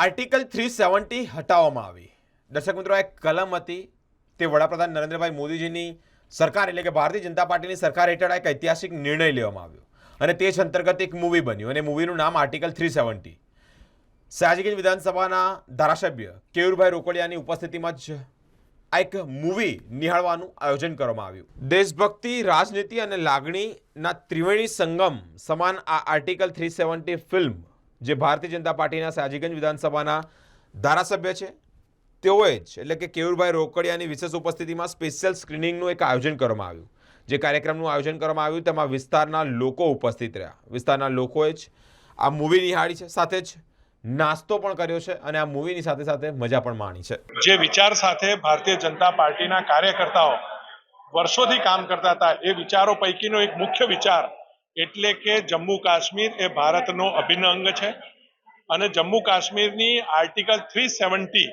Article three seventy હટાવવામાં આવી. દર્શક મિત્રો એક કલમ હતી. તે વડાપ્રધાન નરેન્દ્રભાઈ મોદીજીની સરકાર એટલે કે ભારતીય જનતા પાર્ટીની સરકાર હેઠળ એક ઐતિહાસિક નિર્ણય લેવામાં આવ્યો. અને તે જ અંતર્ગત એક મૂવી બન્યું. અને મૂવીનું નામ આર્ટિકલ થ્રી સેવન્ટી. સયાજીગંજ વિધાનસભાના ધારાસભ્ય કેયુરભાઈ રોકડિયાની ઉપસ્થિતિમાં જ આ એક મૂવી નિહાળવાનું આયોજન કરવામાં આવ્યું. દેશભક્તિ, રાજનીતિ અને લાગણીના ત્રિવેણી સંગમ સમાન આ આર્ટિકલ થ્રી સેવન્ટી ફિલ્મ જે ભારતીય જનતા પાર્ટીના સાજીગંજ વિધાનસભાના ધારાસભ્ય છે, તેઓએ જ, એટલે કે કેયુરભાઈ રોકડિયાની વિશેષ ઉપસ્થિતિમાં સ્પેશિયલ સ્ક્રીનિંગનું એક આયોજન કરવામાં આવ્યું. જે કાર્યક્રમનું આયોજન કરવામાં આવ્યું, તેમાં વિસ્તારના લોકો ઉપસ્થિત રહ્યા. વિસ્તારના લોકોએ જ આ મૂવી નિહાળી છે, સાથે જ નાસ્તો પણ કર્યો છે અને આ મૂવીની સાથે સાથે મજા પણ માણી છે. જે વિચાર સાથે ભારતીય જનતા પાર્ટીના કાર્યકર્તાઓ વર્ષોથી કામ કરતા હતા, એ વિચારો પૈકીનો એક મુખ્ય વિચાર એટલે કે જમ્મુ કાશ્મીર એ ભારતનો અભિન્ન અંગ છે. અને જમ્મુ કાશ્મીરની આર્ટિકલ થ્રી સેવન્ટી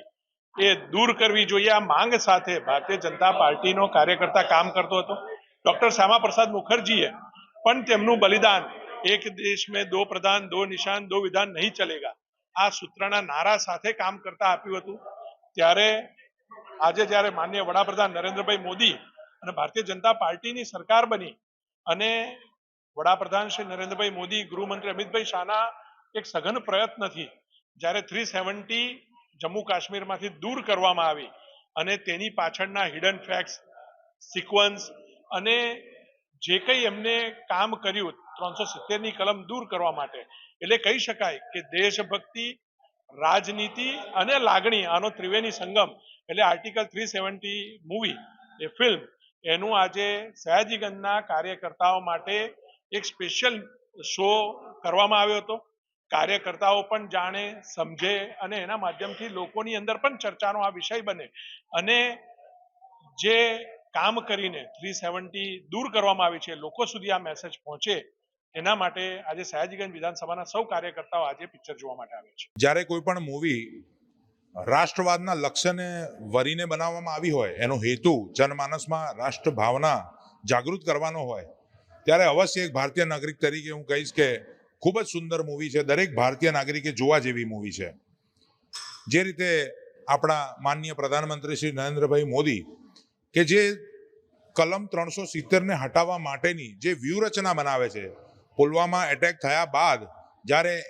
એ દૂર કરવી જોઈએ. આ માંગ સાથે ભારતીય જનતા પાર્ટીનો કાર્યકર્તા કામ કરતો હતો. ડોક્ટર શ્યામા પ્રસાદ મુખર્જીએ પણ તેમનું બલિદાન, એક દેશ મેં દો પ્રધાન, દો નિશાન, દો વિધાન નહીં ચલેગા. આ સૂત્રના નારા સાથે કામ કરતા આપ્યું હતું. ત્યારે આજે જ્યારે માન્ય વડાપ્રધાન નરેન્દ્રભાઈ મોદી અને ભારતીય જનતા પાર્ટીની સરકાર બની અને વડાપ્રધાન શ્રી નરેન્દ્રભાઈ મોદી, ગૃહમંત્રી અમિતભાઈ શાહના એક સઘન પ્રયત્નથી જ્યારે થ્રી સેવન્ટી જમ્મુ કાશ્મીરમાંથી દૂર કરવામાં આવી અને તેની પાછળના હિડન ફેક્ટ્સ સિક્વન્સ અને જે કંઈ એમને કામ કર્યું ત્રણસો સિત્તેરની કલમ દૂર કરવા માટે. એટલે કહી શકાય કે દેશભક્તિ, રાજનીતિ અને લાગણી, આનો ત્રિવેણી સંગમ, એટલે આર્ટિકલ થ્રી સેવન્ટી મૂવી એ ફિલ્મ એનું આજે સયાજીગંજના કાર્યકર્તાઓ માટે એક સ્પેશિયલ શો કરવામાં આવ્યો હતો. કાર્યકર્તાઓ પણ જાણે, સમજે અને એના માધ્યમથી લોકોની અંદર પણ ચર્ચાનો આ વિષય બને. અને જે કામ કરીને થ્રી સેવન્ટી દૂર કરવામાં આવી છે, લોકો સુધી આ મેસેજ પહોંચે, એના માટે આજે સયાજીગંજ વિધાનસભાના સૌ કાર્યકર્તાઓ આજે પિક્ચર જોવા માટે આવે છે. જ્યારે કોઈ પણ મૂવી રાષ્ટ્રવાદના લક્ષ્યને વરીને બનાવવામાં આવી હોય, એનો હેતુ જનમાનસમાં રાષ્ટ્ર ભાવના જાગૃત કરવાનો હોય ત્યારે અવશ્ય એક ભારતીય નાગરિક તરીકે હું કહીશ કે ખૂબ જ સુંદર મૂવી છે. દરેક ભારતીય નાગરિકે જોવા જેવી મૂવી છે. જે રીતે આપણા માનનીય પ્રધાનમંત્રી શ્રી નરેન્દ્રભાઈ મોદી કે જે કલમ ત્રણસો સિત્તેરને હટાવવા માટેની જે વ્યૂહરચના બનાવે છે. પુલવામા એટેક થયા બાદ જ્યારે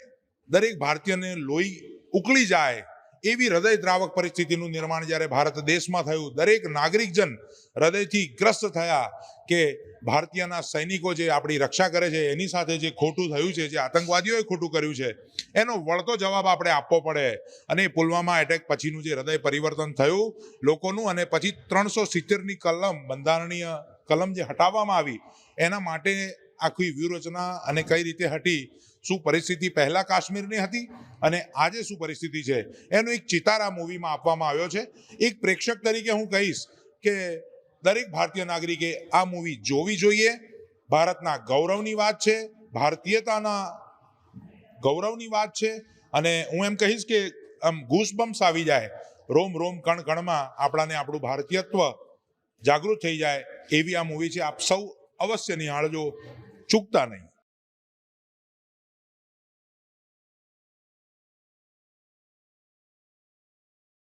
દરેક ભારતીયને લોહી ઉકળી જાય એવી હૃદય દ્રાવક પરિસ્થિતિનું નિર્માણ જ્યારે ભારત દેશમાં થયું, દરેક નાગરિકજન હૃદયથી ગ્રસ્ત થયા કે ભારતીયના સૈનિકો જે આપણી રક્ષા કરે છે, એની સાથે જે ખોટું થયું છે, જે આતંકવાદીઓએ ખોટું કર્યું છે, એનો વળતો જવાબ આપણે આપવો પડે. અને પુલવામા એટેક પછીનું જે હૃદય પરિવર્તન થયું લોકોનું અને પછી ત્રણસો સિત્તેરની કલમ, બંધારણીય કલમ જે હટાવવામાં આવી, એના માટે આખી વ્યૂહરચના અને કઈ રીતે હટી શું પરિસ્થિતિ પહેલા કાશ્મીરની હતી અને આજે શું પરિસ્થિતિ છે? એનો એક ચિતારા મૂવીમાં આપવામાં આવ્યો છે. એક પ્રેક્ષક તરીકે હું કહીશ કે દરેક ભારતીય નાગરિકે આ મૂવી જોવી જોઈએ. ભારતના ગૌરવની વાત છે, ભારતીયતાના ગૌરવની વાત છે અને હું એમ કહીશ કે આમ ઘૂસબમ્સ આવી જાય. રોમ રોમ, કણ, કણમાં આપણાને આપણું ભારતીયત્વ જાગૃત થઈ જાય એવી આ મૂવી છે. આપ સૌ અવશ્ય નિહાળજો. ચૂકતા નહીં.